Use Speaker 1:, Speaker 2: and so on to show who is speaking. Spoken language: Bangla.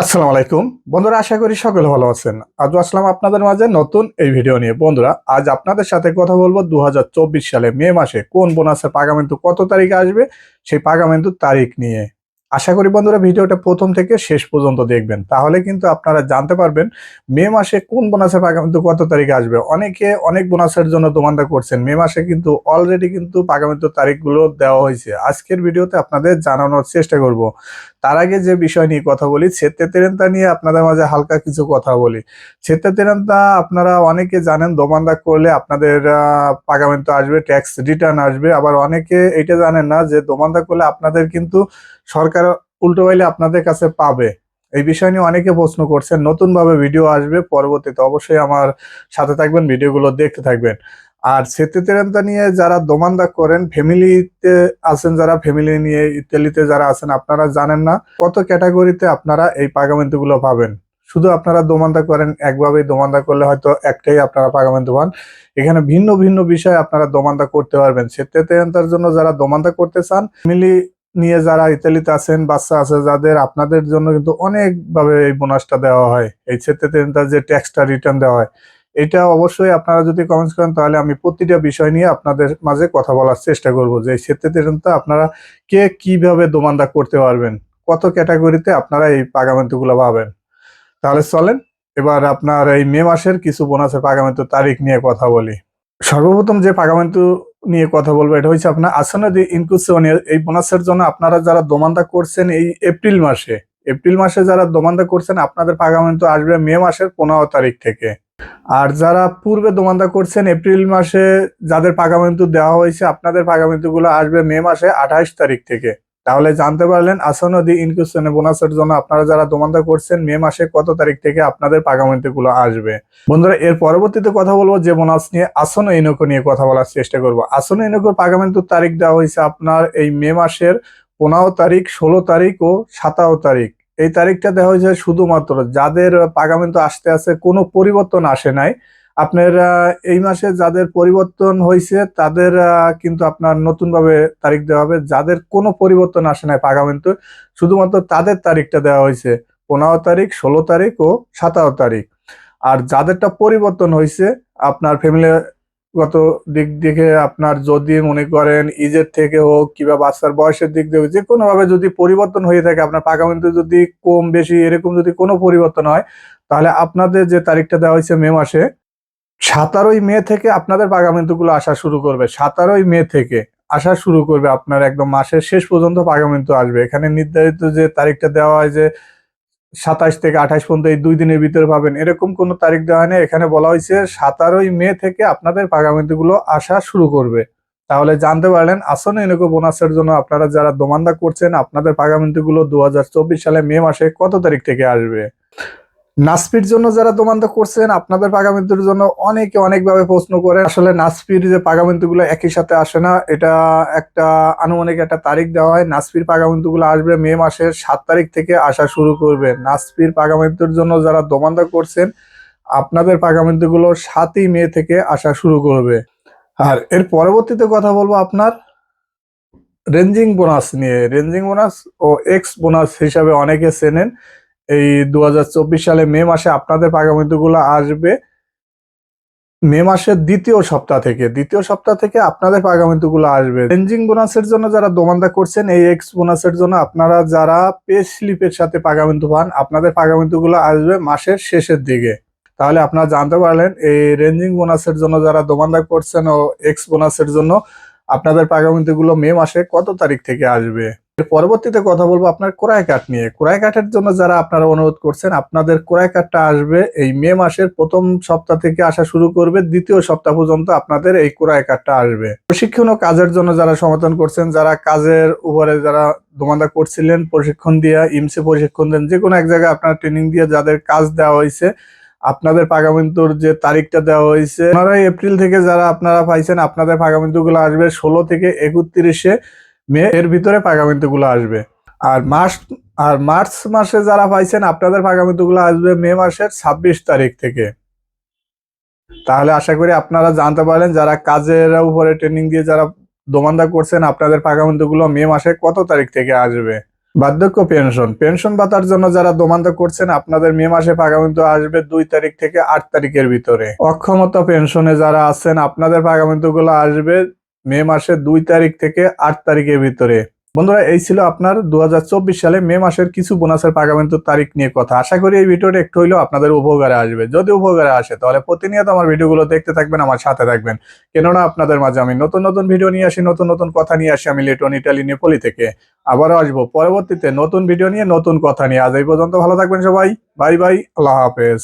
Speaker 1: আসসালামু আলাইকুম। বন্ধুরা, আশা করি সকলে ভালো আছেন। আজও আসলাম আপনাদের মাঝে নতুন এই ভিডিও নিয়ে। বন্ধুরা, আজ আপনাদের সাথে কথা বলব দু হাজার চব্বিশ সালে মে মাসে কোন বোনাসের পাগামেন্টু কত তারিখে আসবে, সেই পাগামেন্টুর তারিখ নিয়ে। আশা করি বন্ধুরা, ভিডিওটা প্রথম থেকে শেষ পর্যন্ত দেখবেন। তাহলে কিন্তু আপনারা জানতে পারবেন মে মাসে কোন বোনাসের পাগামেন্টু কত তারিখে আসবে। অনেকে অনেক বোনাসের জন্য দোমান্দা করছেন। মে মাসে কিন্তু অলরেডি কিন্তু পাগামেন্টুর তারিখগুলো দেওয়া হয়েছে। আজকের ভিডিওতে আপনাদের জানানোর চেষ্টা করব। তার আগে যে বিষয় নিয়ে কথা বলি ছেত্তে তেরেন্তা নিয়ে আপনাদের মাঝে হালকা কিছু কথা বলি। ছেত্তে তেরেন্তা আপনারা অনেকে জানেন দোমান্দা করলে আপনাদের পাগামেন্ট আসবে ট্যাক্স রিটার্ন আসবে। আবার অনেকে এটা জানেন না যে দোমান্দা করলে আপনাদের কিন্তু সরকার উল্টো পাইলে আপনাদের কাছে পাবে। এই বিষয় নিয়ে অনেকে প্রশ্ন করছেন, নতুনভাবে ভিডিও আসবে পরবর্তীতে অবশ্যই আমার সাথে থাকবেন ভিডিওগুলো দেখতে থাকবেন। আর সেতুতেরান্তা নিয়ে যারা দোমান্দা করেন ফ্যামিলিতে আছেন যারা ফ্যামিলি নিয়ে ইত্যাদিতে যারা আছেন, আপনারা জানেন না কত ক্যাটাগরিতে আপনারা এই পাগামেন্টগুলো পাবেন। শুধু আপনারা দোমান্দা করেন, একভাবেই দোমান্দা করলে হয়তো একটাই আপনারা পাগামেন্ট পান। এখানে ভিন্ন ভিন্ন বিষয়ে আপনারা দোমান্দা করতে পারবেন। সেতুতেরান্তার জন্য যারা দোমান্দা করতে চান ফ্যামিলি নিয়ে যারা ইতালিতে আছেন, বাচ্চা আছে যাদের, আপনাদের জন্য কিন্তু অনেকভাবে এই বোনাসটা দেওয়া হয়। এই সেতুতেরান্তার যে ট্যাক্সটা রিটার্ন দেওয়া হয়। এটা অবশ্যই আপনারা যদি কমেন্টস করেন, তাহলে আমি প্রতিটা বিষয় নিয়ে আপনাদের মাঝে কথা বলার চেষ্টা করব। যে এই সেতুতেরান্তা আপনারা কে কীভাবে দোমান্দা করতে পারবেন? কত ক্যাটাগরিতে আপনারা এই পাগামেন্টগুলো পাবেন? তাহলে চলেন, এবার আপনার এই মে মাসের কিছু বোনাসের পাগামেন্ট তারিখ নিয়ে কথা বলি। সর্বপ্রথম যে পাগামেন্টু নিয়ে কথা বলব, এটা হচ্ছে আপনার আসনাদি ইনকুসিওনিয়ার এই বোনাসের জন্য আপনারা যারা দোমান্দা করছেন এই এপ্রিল মাসে এপ্রিল মাসে যারা দোমান্দা করছেন, আপনাদের পাগামেন্ট আসবে মে মাসের পনেরো তারিখ থেকে। আর যারা পূর্বে দোমান্দা করছেন, এপ্রিল মাসে যাদের পাগামেন্টু দেওয়া হয়েছে, আপনাদের পাগামেন্টু গুলো আসবে মে মাসে আঠাশ তারিখ থেকে। তাহলে জানতে পারলেন আসনদি ইনকুশনে বোনাসের জন্য আপনারা যারা দোমান্দা করছেন, মে মাসে কত তারিখ থেকে আপনাদের পাগামেন্টু গুলো আসবে। বন্ধুরা, এর পরবর্তীতে কথা বলব যে বোনাস নিয়ে আসন ইনকো নিয়ে কথা বলার চেষ্টা করব। আসন ইনকোর পাগামেন্টুর তারিখ দেওয়া হয়েছে আপনার এই মে মাসের পনেরো তারিখ, ষোলো তারিখ ও সাতারো তারিখ। এই তারিখটা দেওয়া হয়েছে শুধুমাত্র যাদের পাগামেন্ট আসতে আসতে কোনো পরিবর্তন আসে নাই। আপনার এই মাসে যাদের পরিবর্তন হয়েছে, তাদের কিন্তু আপনার নতুনভাবে তারিখ দেওয়া হবে। যাদের কোনো পরিবর্তন আসে নাই পাগামেন্ট শুধুমাত্র তাদের তারিখটা দেওয়া হয়েছে। পনেরো তারিখ, ষোলো তারিখ ও সাতারো তারিখ। আর যাদেরটা পরিবর্তন হয়েছে, আপনার ফ্যামিলি গত দিক থেকে আপনার যদি মনে করেন ইজের থেকে হোক কিংবা বাচ্চার বয়সের দিক থেকে যে কোনো ভাবে যদি পরিবর্তন হয়ে থাকে, আপনার পাকামেন্টে যদি কম বেশি এরকম যদি কোনো পরিবর্তন হয়, তাহলে আপনাদের যে তারিখটা দেওয়া হয়েছে মে মাসে, সাতারোই মে থেকে আপনাদের পাগামেন্টগুলো আসা শুরু করবে। সাতারোই মে থেকে আসা শুরু করবে আপনার একদম মাসের শেষ পর্যন্ত পাগামেন্ট আসবে। এখানে নির্ধারিত যে তারিখটা দেওয়া হয় যে সাতাশ থেকে আঠাশ পর্যন্ত এই দুই দিনের ভিতরে পাবেন। এরকম কোনো তারিখ দেওয়া হয়নি। এখানে বলা হয়েছে সাতারোই মে থেকে আপনাদের পাগামিতিগুলো গুলো আসা শুরু করবে। তাহলে জানতে পারলেন আসন এনেকো বোনাসের জন্য আপনারা যারা দোমান্দা করছেন, আপনাদের পাগামিতিগুলো গুলো দু সালে মে মাসে কত তারিখ থেকে আসবে? নাসপির জন্য যারা দোমান্দা করছেন, আপনাদের পাগামেন্টের জন্য অনেকে অনেকভাবে প্রশ্ন করে আসলে নাসপির যে পাগামেন্টগুলো একই সাথে আসে না, এটা একটা আনুমানিক একটা তারিখ দেওয়া হয়। নাসপির পাগামেন্টগুলো আসবে মে মাসের সাত তারিখ থেকে আসা শুরু করবে। নাসপির পাগামেন্টের জন্য যারা দোমান্ত করছেন, আপনাদের পাগামেন্টগুলো সাতই মে থেকে আসা শুরু করবে। আর এর পরবর্তীতে কথা বলব আপনার রেঞ্জিং বোনাস নিয়ে। রেঞ্জিং বোনাস ও এক্স বোনাস হিসাবে অনেকে চেনেন। এই দু হাজার চব্বিশ সালে মে মাসে আপনাদের পাগামিতুগুলো আসবে। মে মাসের দ্বিতীয় সপ্তাহ থেকে, দ্বিতীয় সপ্তাহ থেকে আপনাদের পাগামিতুগুলো আসবে। রেঞ্জিং বোনাসের জন্য যারা দোমান্দা করছেন, এই এক্স বোনাসের জন্য আপনারা যারা পে স্লিপের সাথে পাগামিন্তু পান, আপনাদের পাগামিন্তুগুলো আসবে মাসের শেষের দিকে। তাহলে আপনারা জানতে পারলেন, এই রেঞ্জিং বোনাসের জন্য যারা দোমান্দা করছেন ও এক্স বোনাসের জন্য আপনাদের পাগামিন্তুগুলো মে মাসে কত তারিখ থেকে আসবে? পরবর্তীতে কথা বলব আপনার ক্রয় কার্ড নিয়ে। ক্রয় কার্ডের জন্য যারা আপনারা অনুরোধ করছেন, আপনাদের ক্রয় কার্ডটা আসবে এই মে মাসের প্রথম সপ্তাহ থেকে আসা শুরু করবে, দ্বিতীয় সপ্তাহ পর্যন্ত আপনাদের এই ক্রয় কার্ডটা আসবে। প্রশিক্ষণ ও কাজের জন্য যারা সমর্থন করছেন, যারা কাজের উপরে যারা দোমান্দা করছিলেন, প্রশিক্ষণ দিয়ে, ইমসে প্রশিক্ষণ দেন, যে কোনো এক জায়গায় আপনার ট্রেনিং দিয়ে যাদের কাজ দেওয়া হয়েছে, আপনাদের পাগামিন্তুর যে তারিখটা দেওয়া হয়েছে পনেরোই এপ্রিল থেকে যারা আপনারা পাইছেন, আপনাদের পাগামিন্তুগুলো আসবে ষোলো থেকে একত্রিশে মে, এর ভিতরে পাগামিন্তু গুলো আসবে। আর মার্চ আর মার্চ মাসে যারা পাইছেন, আপনাদের পাগামিন্তু গুলো আসবে মে মাসের ছাব্বিশ তারিখ থেকে। তাহলে আশা করি আপনারা জানতে পারলেন যারা কাজের উপরে ট্রেনিং দিয়ে যারা দোমান্দা করছেন, আপনাদের পাগামিন্তু গুলো মে মাসে কত তারিখ থেকে আসবে? বার্ধক্য পেনশন। পেনশন ভাতার জন্য যারা দোমান্ত করছেন, আপনাদের মে মাসে পাগামিন্তু আসবে দুই তারিখ থেকে আট তারিখের ভিতরে। অক্ষমতা পেনশনে যারা আছেন, আপনাদের পাগামিন্তু গুলো আসবে মে মাসের দুই তারিখ থেকে আট তারিখের ভিতরে। বন্ধুরা, এই ছিল আপনার দু হাজার চব্বিশ সালে মে মাসের কিছু বোনাসের পাগামিন্তুর তারিখ নিয়ে কথা। আশা করি এই ভিডিওটা একটু হইলেও আপনাদের উপকারে আসবে। যদি উপকারে আসে, তাহলে প্রতিনিয়ত আমার ভিডিওগুলো দেখতে থাকবেন, আমার সাথে থাকবেন। কেননা আপনাদের মাঝে আমি নতুন নতুন ভিডিও নিয়ে আসি, নতুন নতুন কথা নিয়ে আসি, আমি লিটন ইটালি নেপোলি থেকে। আবারও আসব পরবর্তীতে নতুন ভিডিও নিয়ে, নতুন কথা নিয়ে। আজ এই পর্যন্ত ভালো থাকবেন সবাই। বাই বাই, আল্লাহ হাফেজ।